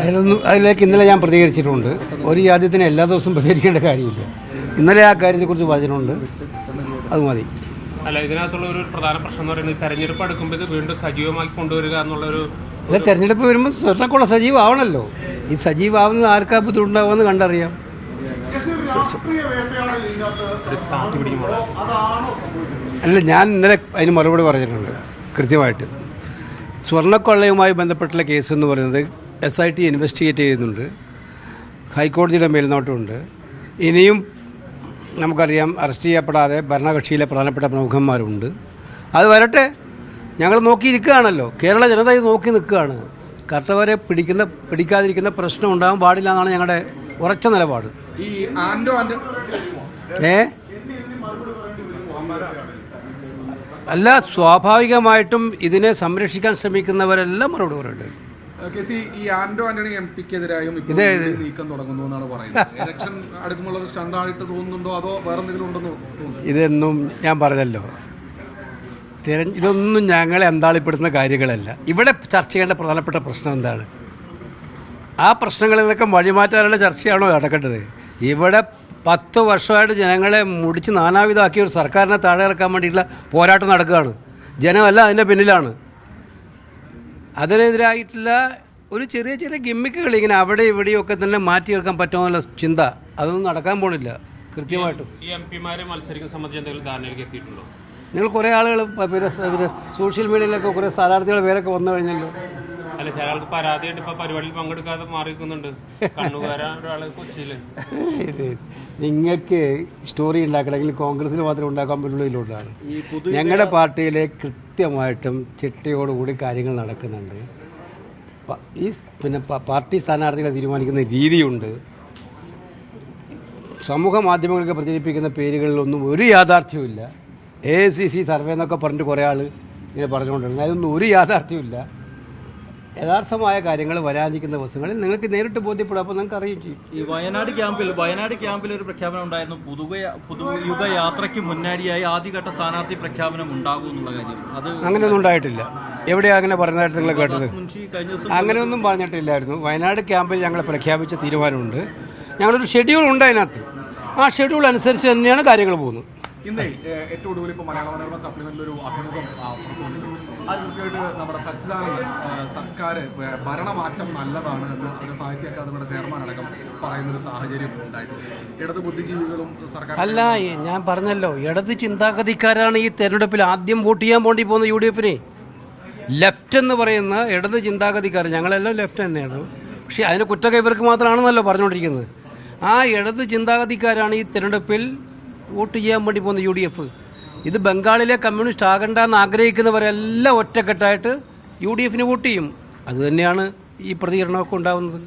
അതിലൊന്നും അതിലേക്ക് ഇന്നലെ ഞാൻ പ്രതികരിച്ചിട്ടുണ്ട്. ഒരു യാദ്യത്തിന് എല്ലാ ദിവസവും പ്രതികരിക്കേണ്ട കാര്യമില്ല. ഇന്നലെ ആ കാര്യത്തെക്കുറിച്ച് പറഞ്ഞിട്ടുണ്ട്. അത് മതി. അല്ല ഇതിനകത്തുള്ള ഒരു പ്രധാന പ്രശ്നം എന്ന് പറയുന്നത് തെരഞ്ഞെടുപ്പ് അടുക്കുമ്പോൾ ഇത് വീണ്ടും സജീവമാക്കി കൊണ്ടുവരിക എന്നുള്ളൊരു അല്ല തെരഞ്ഞെടുപ്പ് വരുമ്പോൾ സ്വർണക്കുള്ള സജീവമാവണല്ലോ ഈ സജീവാവുന്നത് ആർക്കാ ബുദ്ധിമുട്ടുണ്ടാവുമെന്ന് കണ്ടറിയാം. അല്ല ഞാൻ ഇന്നലെ അതിന് മറുപടി പറഞ്ഞിട്ടുണ്ട് കൃത്യമായിട്ട്. സ്വർണക്കൊള്ളയുമായി ബന്ധപ്പെട്ടുള്ള കേസ് എന്ന് പറയുന്നത് എസ് ഐ ടി ഇൻവെസ്റ്റിഗേറ്റ് ചെയ്യുന്നുണ്ട്. ഹൈക്കോടതിയുടെ മേൽനോട്ടമുണ്ട്. ഇനിയും നമുക്കറിയാം അറസ്റ്റ് ചെയ്യപ്പെടാതെ ഭരണകക്ഷിയിലെ പ്രധാനപ്പെട്ട പ്രമുഖന്മാരുണ്ട്. അത് വരട്ടെ. ഞങ്ങൾ നോക്കിയിരിക്കുകയാണല്ലോ. കേരള ജനത ഇത് നോക്കി നിൽക്കുകയാണ്. കർത്തവരെ പിടിക്കുന്ന പിടിക്കാതിരിക്കുന്ന പ്രശ്നം ഉണ്ടാകാൻ പാടില്ല എന്നാണ് ഞങ്ങളുടെ ഉറച്ച നിലപാട്. ഏ? അല്ല സ്വാഭാവികമായിട്ടും ഇതിനെ സംരക്ഷിക്കാൻ ശ്രമിക്കുന്നവരെല്ലാം മറുപടി സി ഈ ആന്റോ ആന്റണി എം പിക്കെതിരായും ഇപ്പോൾ ഈ നീക്കം തുടങ്ങുന്നു എന്നാണ് പറയുന്നത്. ഇലക്ഷൻ അടുക്കുമ്പോൾ ഒരു തോന്നുന്നുണ്ടോ? അതോ വേറെ എന്തെങ്കിലും ഉണ്ടെന്ന് ഇതൊന്നും ഞാൻ പറഞ്ഞല്ലോ. ഇതൊന്നും ഞങ്ങളെ അന്താളിപ്പെടുത്തുന്ന കാര്യങ്ങളല്ല. ഇവിടെ ചർച്ച ചെയ്യേണ്ട പ്രധാനപ്പെട്ട പ്രശ്നം എന്താണ്? ആ പ്രശ്നങ്ങളിൽ നിന്നൊക്കെ വഴിമാറ്റാനുള്ള ചർച്ചയാണോ നടക്കേണ്ടത്? ഇവിടെ പത്ത് വർഷമായിട്ട് ജനങ്ങളെ മുടിച്ച് നാനാവിധമാക്കിയ ഒരു സർക്കാരിനെ താഴെ ഇറക്കാൻ വേണ്ടിയിട്ടുള്ള പോരാട്ടം നടക്കുകയാണ്. ജനമല്ല അതിന്റെ പിന്നിലാണ്. അതിനെതിരായിട്ടുള്ള ഒരു ചെറിയ ചെറിയ ഗിമ്മിക്കുകൾ ഇങ്ങനെ അവിടെ ഇവിടെയൊക്കെ തന്നെ മാറ്റിയെടുക്കാൻ പറ്റുമെന്നുള്ള ചിന്ത അതൊന്നും നടക്കാൻ പോണില്ല കൃത്യമായിട്ടും. ഈ എം പിമാരെ മത്സരിക്കുന്ന സംബന്ധിച്ച് എന്തെങ്കിലും ധാരണയിലേക്ക് എത്തിയിട്ടുണ്ടോ? നിങ്ങൾ കുറേ ആളുകൾ പിന്നെ സോഷ്യൽ മീഡിയയിലൊക്കെ കുറേ സ്ഥാനാർത്ഥികൾ പേരൊക്കെ വന്നു കഴിഞ്ഞല്ലോ. അല്ല ചില ആൾക്ക് പരാതിയായിട്ട് ഇപ്പൊ പരിപാടിയിൽ പങ്കെടുക്കാതെ മാറിക്കുന്നുണ്ട് കണ്ണുകാര ഒരാൾ കൊച്ചിയിൽ. ഇത് നിങ്ങൾക്ക് സ്റ്റോറി ഉണ്ടാക്കണമെങ്കിൽ കോൺഗ്രസിന് മാത്രമേ ഉണ്ടാക്കാൻ പറ്റുള്ളൂ ഞങ്ങളുടെ പാർട്ടിയിൽ കൃത്യമായിട്ടും ചിട്ടയോടുകൂടി കാര്യങ്ങൾ നടക്കുന്നുണ്ട്. പ- ഈ പിന്നെ പ- പാർട്ടി സ്ഥാനാർത്ഥികളെ തീരുമാനിക്കുന്ന രീതിയുണ്ട്. സമൂഹ മാധ്യമങ്ങൾക്ക് പ്രചരിപ്പിക്കുന്ന പേരുകളിലൊന്നും ഒരു യാഥാർത്ഥ്യവുമില്ല എ സി സി സർവേ എന്നൊക്കെ പറഞ്ഞിട്ട് കുറേ ആൾ ഇങ്ങനെ പറഞ്ഞുകൊണ്ടിരുന്നത് അതൊന്നും ഒരു യാഥാർത്ഥ്യമില്ല യഥാർത്ഥമായ കാര്യങ്ങൾ വരാനിരിക്കുന്ന ദിവസങ്ങളിൽ നിങ്ങൾക്ക് നേരിട്ട് ബോധ്യപ്പെടും. അപ്പോൾ നിങ്ങൾക്ക് അറിയും ചെയ്യും. ഈ വയനാട് ക്യാമ്പിൽ വയനാട് ക്യാമ്പിൽ ഒരു പ്രഖ്യാപനം ഉണ്ടായിരുന്നു. പുതുക പുതുയുഗ യാത്രയ്ക്ക് മുന്നാടിയായി ആദ്യഘട്ട സ്ഥാനാർത്ഥി പ്രഖ്യാപനം ഉണ്ടാകും എന്നുള്ള കാര്യം. അത് അങ്ങനെയൊന്നും ഉണ്ടായിട്ടില്ല. എവിടെയാണ് അങ്ങനെ പറഞ്ഞതായിട്ട് നിങ്ങൾ കേട്ടത്? അങ്ങനെയൊന്നും പറഞ്ഞിട്ടില്ലായിരുന്നു. വയനാട് ക്യാമ്പിൽ ഞങ്ങൾ പ്രഖ്യാപിച്ച തീരുമാനമുണ്ട്. ഞങ്ങളൊരു ഷെഡ്യൂൾ ഉണ്ട് അതിനകത്ത്. ആ ഷെഡ്യൂൾ അനുസരിച്ച് തന്നെയാണ് കാര്യങ്ങൾ പോകുന്നത്. ഇന്നേ ഏറ്റവും ഒടുവിൽ ഇപ്പോൾ മലയാള മനോരമ സപ്ലിമെന്റിൽ ഒരു അഭിമുഖം അത് കൃത്യമായിട്ട് നമ്മുടെ സച്ചിദാനന്ദൻ സർക്കാർ ഭരണമാറ്റം നല്ലതാണ് എന്ന് ഒരു സാഹിത്യ അക്കാദമിയുടെ ചെയർമാൻ അടക്കം പറയുന്ന ഒരു സാഹചര്യം ഉണ്ടായിട്ടുണ്ട്. ഇടത് ബുദ്ധിജീവികളും സർക്കാർ അല്ല ഞാൻ പറഞ്ഞല്ലോ ഇടത് ചിന്താഗതിക്കാരാണ് ഈ തെരഞ്ഞെടുപ്പിൽ ആദ്യം വോട്ട് ചെയ്യാൻ വേണ്ടി പോകുന്ന യു ഡി എഫിനെ ലെഫ്റ്റ് എന്ന് പറയുന്ന ഇടത് ചിന്താഗതിക്കാർ ഞങ്ങളെല്ലാം ലെഫ്റ്റ് തന്നെയാണ്. പക്ഷേ അതിന് കുറ്റക്കെ ഇവർക്ക് മാത്രമാണെന്നല്ലോ പറഞ്ഞുകൊണ്ടിരിക്കുന്നത്. ആ ഇടത് ചിന്താഗതിക്കാരാണ് ഈ തെരഞ്ഞെടുപ്പിൽ വോട്ട് ചെയ്യാൻ വേണ്ടി പോകുന്ന യു ഡി എഫ് ഇത് ബംഗാളിലെ കമ്മ്യൂണിസ്റ്റ് ആകണ്ടെന്ന് ആഗ്രഹിക്കുന്നവരെല്ലാം ഒറ്റക്കെട്ടായിട്ട് യു ഡി എഫിന് വോട്ട് ചെയ്യും. അതുതന്നെയാണ് ഈ പ്രതികരണമൊക്കെ ഉണ്ടാകുന്നത്